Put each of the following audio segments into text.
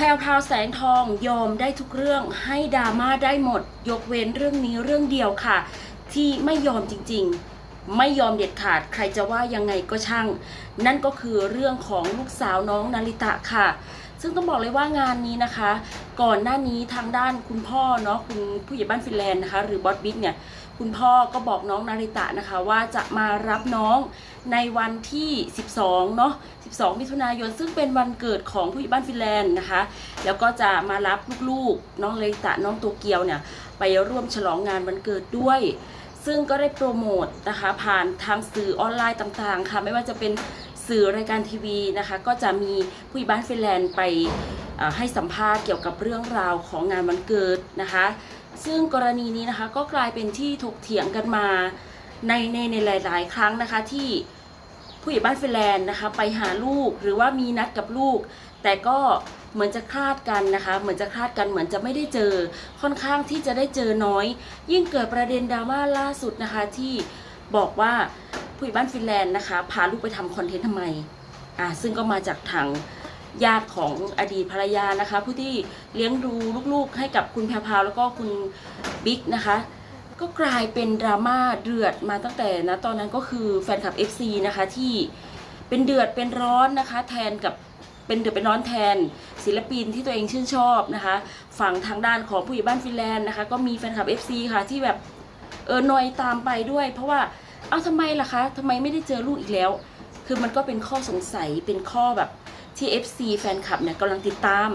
แพรวพาวแสงทองยอมได้ทุกเรื่องให้ดราม่าได้หมด ยกเว้นเรื่องนี้เรื่องเดียวค่ะ ที่ไม่ยอมจริงๆ ไม่ยอมเด็ดขาดใครจะว่ายังไงก็ช่าง นั่นก็คือเรื่องของลูกสาวน้องนาริตะค่ะ ซึ่งต้องบอกเลยว่างานนี้นะคะ ก่อนหน้านี้ทางด้านคุณพ่อเนาะคุณผู้ใหญ่บ้านฟินแลนด์นะคะ หรือบอสบิ๊กเนี่ย คุณพ่อก็บอกน้องนาริตะนะคะ ว่าจะมารับน้องในวันที่ 12 เนาะ 12 มิถุนายน ซึ่งเป็นวันเกิดของผู้ใหญ่บ้านฟินแลนด์นะคะ แล้วก็จะมารับลูกๆ น้องนาริตะน้องโตเกียวเนี่ย ไปร่วมฉลองงานวันเกิดด้วย ซึ่งก็ได้โปรโมทนะคะ ผ่านทางสื่อออนไลน์ต่างๆ ค่ะ ไม่ว่าจะเป็นสื่อรายการทีวีนะคะ ก็จะมีผู้ใหญ่บ้านฟินแลนด์ไปให้สัมภาษณ์เกี่ยวกับเรื่องราวของงานวันเกิดนะคะ ซึ่งกรณีนี้นะคะก็กลายเป็นที่ถกเถียงกันมาในในในหลาย ๆ ครั้งนะคะที่ผู้ใหญ่บ้านฟินแลนด์นะคะไปหาลูกหรือว่ามีนัดกับลูก แต่ก็เหมือนจะคลาดกันนะคะเหมือนจะคลาดกันเหมือนจะไม่ได้เจอ ค่อนข้างที่จะได้เจอน้อย ยิ่งเกิดประเด็นดราม่าล่าสุดนะคะที่บอกว่าผู้ใหญ่บ้านฟินแลนด์นะคะพาลูกไปทำคอนเทนต์ทำไมอ่าซึ่งก็มาจากทาง ญาติของอดีตภรรยานะคะ ผู้ที่เลี้ยงดูลูกๆให้กับคุณแพรพาวแล้วก็คุณบิ๊กนะคะ ก็กลายเป็นดราม่าเดือดมาตั้งแต่นะตอนนั้นก็คือแฟนคลับ FC นะคะที่เป็นเดือดเป็นร้อนนะคะ แทนกับเป็นเดือดเป็นร้อนแทน ศิลปินที่ตัวเองชื่นชอบนะคะฝั่งทางด้านของผู้ใหญ่บ้านฟินแลนด์นะคะ ก็มีแฟนคลับ FC ค่ะที่แบบเออนอยตามไปด้วย เพราะว่าเอ้าทำไมล่ะคะทำไมไม่ได้เจอลูกอีกแล้ว คือมันก็เป็นข้อสงสัยเป็นข้อแบบ ที่ FC แฟนคลับเนี่ยกำลังติดตาม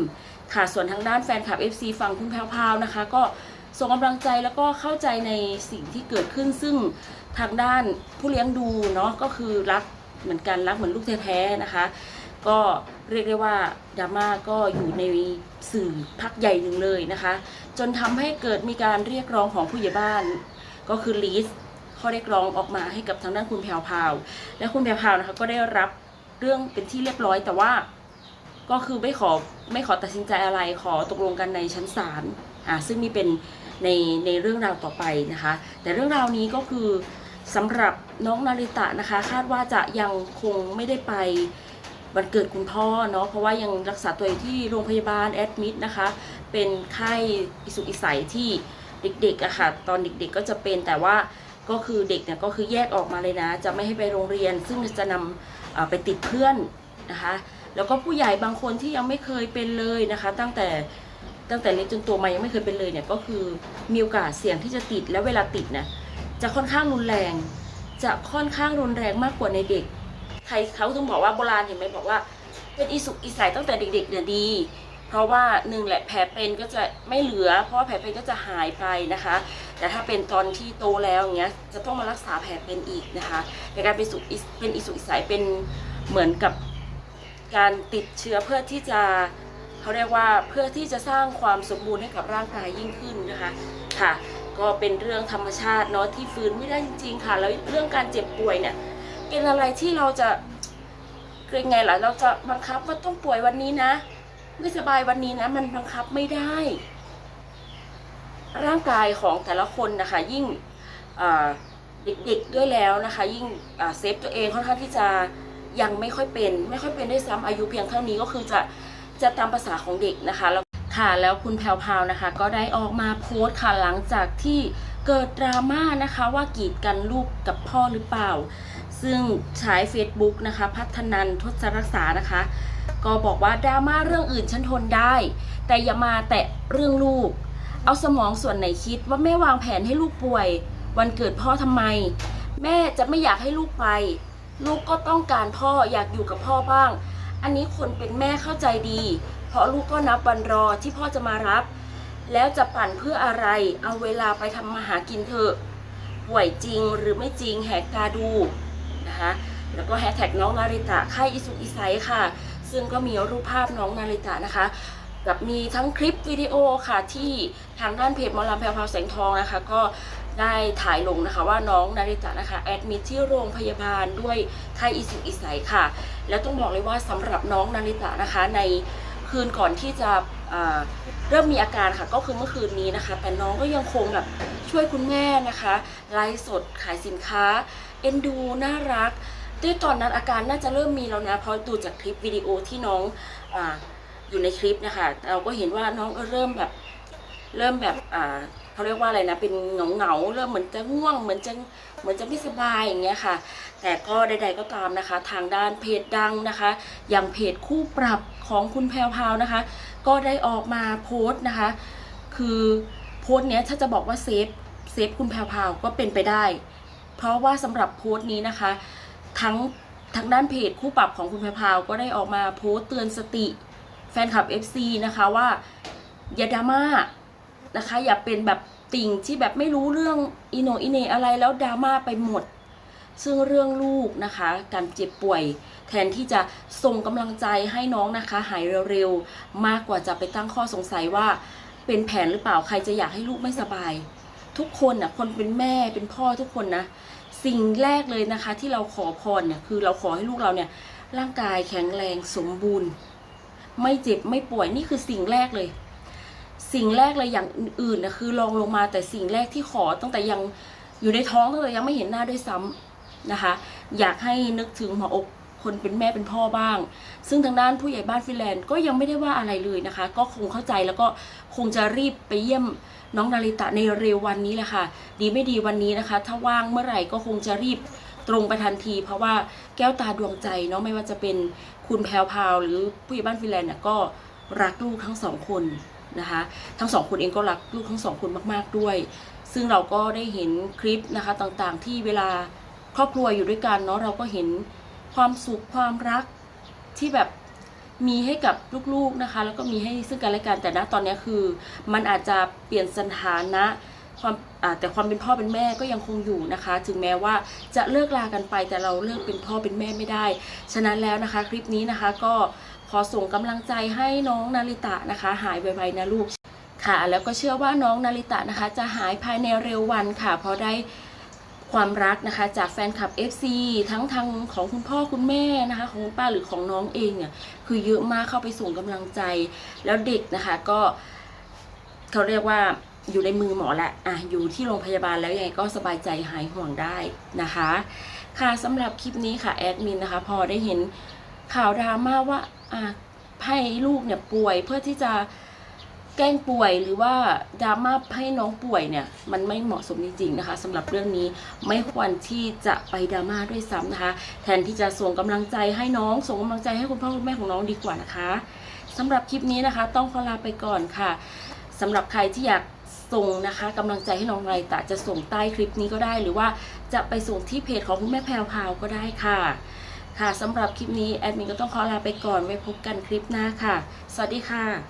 ค่ะส่วนทางด้านแฟนคลับ FC ฝั่งคุณแพรวพราวนะคะ ก็ส่งกำลังใจแล้วก็เข้าใจในสิ่งที่เกิดขึ้น ซึ่งทางด้านผู้เลี้ยงดูเนาะก็คือรักเหมือนกันรักเหมือนลูกแท้ๆนะคะ ก็เรียกได้ว่าดราม่าก็อยู่ในสื่อพักใหญ่หนึ่งเลยนะคะ จนทำให้เกิดมีการเรียกร้องของผู้ใหญ่บ้าน ก็คือลีสข้อเรียกร้องออกมาให้กับทางด้านคุณแพรวพาวและคุณแพรวพาวนะคะก็ได้รับ เรื่องเป็นที่เรียบร้อย แต่ว่าก็คือไม่ขอไม่ขอตัดสินใจอะไรขอตกลงกันในชั้นศาลอ่าซึ่งนี่เป็นในในเรื่องราวต่อไปนะคะ แต่เรื่องราวนี้ก็คือสำหรับน้องนาริตะนะคะ คาดว่าจะยังคงไม่ได้ไปวันเกิดคุณพ่อเนาะเพราะว่ายังรักษาตัวอยู่ที่โรงพยาบาลแอดมิดนะคะ เป็นไข้อิสุกอิสัยที่เด็กๆอะค่ะ ตอนเด็กๆก็จะเป็นแต่ว่าก็คือเด็กเนี่ยก็คือแยกออกมาเลยนะ จะไม่ให้ไปโรงเรียน ซึ่งจะนำเอ่อ ไปติดเพื่อนนะคะ แล้วก็ผู้ใหญ่บางคนที่ยังไม่เคยเป็นเลยนะคะ ตั้งแต่ตั้งแต่เล็กจนโตมายังไม่เคยเป็นเลยเนี่ยก็คือมีโอกาสเสี่ยงที่จะติดแล้วเวลาติดนะจะค่อนข้างรุนแรง จะค่อนข้างรุนแรงมากกว่าในเด็กใครเขาต้องบอกว่าโบราณเห็นไหมบอกว่า เป็นอิสุกอิสัยตั้งแต่เด็กๆเนี่ยดี เพราะว่าหนึ่งแหละแผลเป็นก็จะไม่เหลือ เพราะว่าแผลเป็นก็จะหายไปนะคะ แต่ถ้าเป็นตอนที่โตแล้วอย่างเงี้ยจะต้องมารักษาแผลเป็นอีกนะคะในการเป็นสุกอิสเป็นอิสุกอิสัยเป็นเหมือนกับการติดเชื้อเพื่อที่จะเขาเรียกว่าเพื่อที่จะสร้างความสมบูรณ์ให้กับร่างกายยิ่งขึ้นนะคะค่ะ ก็เป็นเรื่องธรรมชาติเนาะที่ฟื้นไม่ได้จริง ๆ ค่ะ แล้วเรื่องการเจ็บป่วยเนี่ยเป็นอะไรที่เราจะเรียกไงล่ะเราจะบังคับว่าต้องป่วยวันนี้นะ ไม่สบายวันนี้นะ มันบังคับไม่ได้ ร่างกายของแต่ละคนนะคะ ยิ่งเด็กๆด้วยแล้วนะคะ ยิ่งเซฟตัวเองค่อนข้างที่จะยังไม่ค่อยเป็น ไม่ค่อยเป็นด้วยซ้ำอายุเพียงเท่านี้ก็คือจะจะตามภาษาของเด็กนะคะแล้วค่ะแล้วคุณแพรวพาวนะคะ ก็ได้ออกมาโพสต์ค่ะหลังจากที่เกิดดราม่านะคะว่ากีดกันลูกกับพ่อหรือเปล่าซึ่งใช้ Facebook นะคะ พัฒนันทศรักษานะคะ ก็บอกว่าดราม่าเรื่องอื่นฉันทนได้ แต่อย่ามาแตะเรื่องลูก เอาสมองส่วนไหนคิดว่าแม่วางแผนให้ลูกป่วย วันเกิดพ่อทำไม แม่จะไม่อยากให้ลูกไป ลูกก็ต้องการพ่ออยากอยู่กับพ่อบ้าง อันนี้คนเป็นแม่เข้าใจดี เพราะลูกก็นับวันรอที่พ่อจะมารับ แล้วจะปั่นเพื่ออะไร เอาเวลาไปทำมาหากินเถอะป่วยจริงหรือไม่จริงแหกตาดู นะคะ แล้วก็แฮชแท็กน้องนาริตะค่ายอิสุกอิไซค่ะ ซึ่งก็มีรูปภาพน้องนาริตะนะคะกับมีทั้งคลิปวิดีโอค่ะที่ทางด้านเพจมอลำแพรวพาวแสงทองนะคะ ก็ได้ถ่ายลงนะคะว่าน้องนาริตะนะคะแอดมิทที่โรงพยาบาลด้วยไข้อิสุกอิสัยค่ะ แล้วต้องบอกเลยว่าสำหรับน้องนาริตะนะคะ ในคืนก่อนที่จะเริ่มมีอาการค่ะก็คือเมื่อคืนนี้นะคะ แต่น้องก็ยังคงแบบช่วยคุณแม่นะคะไลฟ์สดขายสินค้า เอ็นดูน่ารักด้วยตอนนั้นอาการน่าจะเริ่มมีแล้วนะเพราะดูจากคลิปวิดีโอที่น้องออยู่ในคลิปนะคะเราก็เห็นว่าน้องก็เริ่มแบบเริ่มแบบเขาเรียกว่าอะไรนะเป็นเหงาเหงาเริ่มเหมือนจะง่วงเหมือนจะเหมือนจะไม่สบายอย่างเงี้ยค่ะ แต่ก็ใด ๆก็ตามนะคะ ทางด้านเพจดังนะคะ อย่างเพจคู่ปรับของคุณแพรวพาวนะคะ ก็ได้ออกมาโพสต์นะคะ คือโพสต์เนี้ยถ้าจะบอกว่าเซฟเซฟคุณแพรวพาวก็เป็นไปได้ เพราะว่าสำหรับโพสต์นี้นะคะ ทั้งทางด้านเพจคู่ปรับของคุณแพรวพาวก็ได้ออกมาโพสต์เตือนสติแฟนคลับ FC นะคะว่าอย่าดราม่านะคะ อย่าเป็นแบบติ่งที่แบบไม่รู้เรื่องอีโนอีเนอะไรแล้วดราม่าไปหมด ซึ่งเรื่องลูกนะคะ การเจ็บป่วย แทนที่จะส่งกำลังใจให้น้องนะคะ หายเร็วๆ มากกว่าจะไปตั้งข้อสงสัยว่าเป็นแผนหรือเปล่าใครจะอยากให้ลูกไม่สบาย ทุกคนน่ะคนเป็นแม่เป็นพ่อทุกคนนะสิ่งแรกเลยนะคะ ที่เราขอพรเนี่ยคือเราขอให้ลูกเราเนี่ย ร่างกายแข็งแรงสมบูรณ์ ไม่เจ็บไม่ป่วยนี่คือสิ่งแรกเลย สิ่งแรกเลยอย่างอื่นๆนะคือลองลงมาแต่สิ่งแรกที่ขอตั้งแต่ยังอยู่ในท้องตั้งแต่ยังไม่เห็นหน้าด้วยซ้ำนะคะ อยากให้นึกถึงหัวอก คนเป็นแม่เป็นพ่อบ้าง ซึ่งทางด้านผู้ใหญ่บ้านฟินแลนด์ก็ยังไม่ได้ว่าอะไรเลยนะคะ ก็คงเข้าใจแล้วก็คงจะรีบไปเยี่ยมน้องนาริตะในเร็ววันนี้แหละค่ะ ดีไม่ดีวันนี้นะคะ ถ้าว่างเมื่อไหร่ก็คงจะรีบตรงไปทันที เพราะว่าแก้วตาดวงใจเนาะไม่ว่าจะเป็นคุณแพรวพาวหรือผู้ใหญ่บ้านฟินแลนด์เนี่ยก็รักลูกทั้งสองคนนะคะทั้งสองคนเองก็รักลูกทั้งสองคนมากๆด้วย ซึ่งเราก็ได้เห็นคลิปนะคะต่างๆที่เวลาครอบครัวอยู่ด้วยกันเนาะเราก็เห็น ความสุขความรักที่แบบมีให้กับลูกๆนะคะ แล้วก็มีให้ซึ่งกันและกันแต่ณตอนนี้คือ มันอาจจะเปลี่ยนสถานะความแต่ความเป็นพ่อเป็นแม่ก็ยังคงอยู่นะคะ ถึงแม้ว่าจะเลิกลากันไปแต่เราเลิกเป็นพ่อเป็นแม่ไม่ได้ ฉะนั้นแล้วนะคะ คลิปนี้นะคะก็ขอส่งกำลังใจให้น้องนาริตะนะคะ หายไวๆนะลูกค่ะ แล้วก็เชื่อว่าน้องนาริตะนะคะ จะหายภายในเร็ววันค่ะเพราะได้ ความรักนะคะจากแฟนคลับ FC ทั้งทางของคุณพ่อคุณแม่นะคะของคุณป้าหรือของน้องเองเนี่ยคือเยอะมากเข้าไปส่งกำลังใจ แล้วเด็กนะคะก็เขาเรียกว่าอยู่ในมือหมอแหละอะอยู่ที่โรงพยาบาลแล้วยังไงก็สบายใจหายห่วงได้นะคะ ค่ะสำหรับคลิปนี้ค่ะแอดมินนะคะ พอได้เห็นข่าวดราม่าว่าอะให้ลูกเนี่ยป่วยเพื่อที่จะ แกล้งป่วยหรือว่าดราม่าให้น้องป่วยเนี่ยมันไม่เหมาะสมจริงๆนะคะสำหรับเรื่องนี้ไม่ควรที่จะไปดราม่าด้วยซ้ำนะคะ แทนที่จะส่งกำลังใจให้น้องส่งกำลังใจให้คุณพ่อคุณแม่ของน้องดีกว่านะคะสำหรับคลิปนี้นะคะ ต้องขอลาไปก่อนค่ะสำหรับใครที่อยากส่งนะคะกำลังใจให้น้องไรตะจะส่งใต้คลิปนี้ก็ได้ หรือว่าจะไปส่งที่เพจของคุณแม่แพรวพาวก็ได้ค่ะ ค่ะสำหรับคลิปนี้แอดมินก็ต้องขอลาไปก่อนไว้พบกันคลิปหน้าค่ะ สวัสดีค่ะ